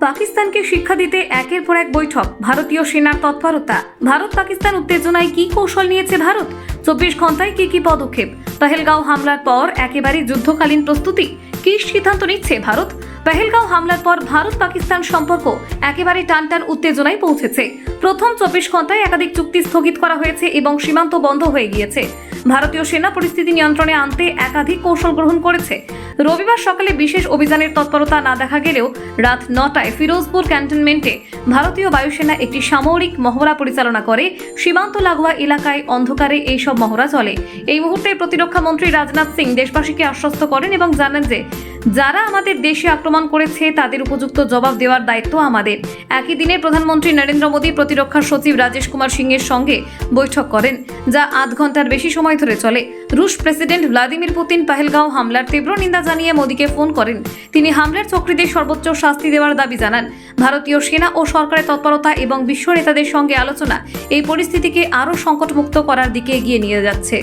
পাকিস্তানকে শিক্ষা দিতে একের পর এক বৈঠক, ভারতীয় সেনার তৎপরতা। ভারত পাকিস্তান উত্তেজনায় কি কৌশল নিয়েছে ভারত? চব্বিশ ঘন্টায় কি কি পদক্ষেপ? পেহেলগাঁও হামলার পর একেবারে যুদ্ধকালীন প্রস্তুতি। কি সিদ্ধান্ত নিচ্ছে ভারত? পেহেলগাঁও হামলার পর ভারত পাকিস্তান সম্পর্ক একেবারে টানটান উত্তেজনায় পৌঁছেছে। প্রথম চব্বিশ ঘন্টায় একাধিক চুক্তি স্থগিত করা হয়েছে এবং সীমান্ত বন্ধ হয়ে গিয়েছে। ভারতীয় সেনা পরিস্থিতি নিয়ন্ত্রণে আনতে একাধিক কৌশল গ্রহণ করেছে। রবিবার সকালে বিশেষ অভিযানের তৎপরতা না দেখা গেলেও রাত নটায় ফিরোজপুর ক্যান্টনমেন্টে ভারতীয় বায়ুসেনা একটি সামরিক মহড়া পরিচালনা করে। সীমান্ত লাগোয়া এলাকায় অন্ধকারে এই সব মহড়া চলে। এই মুহূর্তে প্রতিরক্ষা মন্ত্রী রাজনাথ সিং দেশবাসীকে আশ্বস্ত করেন এবং জানান যে যারা আমাদের দেশে আক্রমণ করেছে, তাদের উপযুক্ত জবাব দেওয়ার দায়িত্ব আমাদের। একই দিনে প্রধানমন্ত্রী নরেন্দ্র মোদী প্রতিরক্ষা সচিব রাজেশ কুমার সিং এর সঙ্গে বৈঠক করেন, যা আধ ঘণ্টার বেশি সময় ধরে চলে। রুশ প্রেসিডেন্ট ভ্লাদিমির পুতিন পাহেলগাঁও হামলার তীব্র নিন্দা জানিয়ে মোদীকে ফোন করেন। তিনি হামলার চক্রীদের সর্বোচ্চ শাস্তি দেওয়ার দাবি জানান। ভারতীয় সেনা ও সরকারের তৎপরতা এবং বিশ্ব নেতাদের সঙ্গে আলোচনা এই পরিস্থিতিকে আরও সংকটমুক্ত করার দিকে এগিয়ে নিয়ে যাচ্ছে।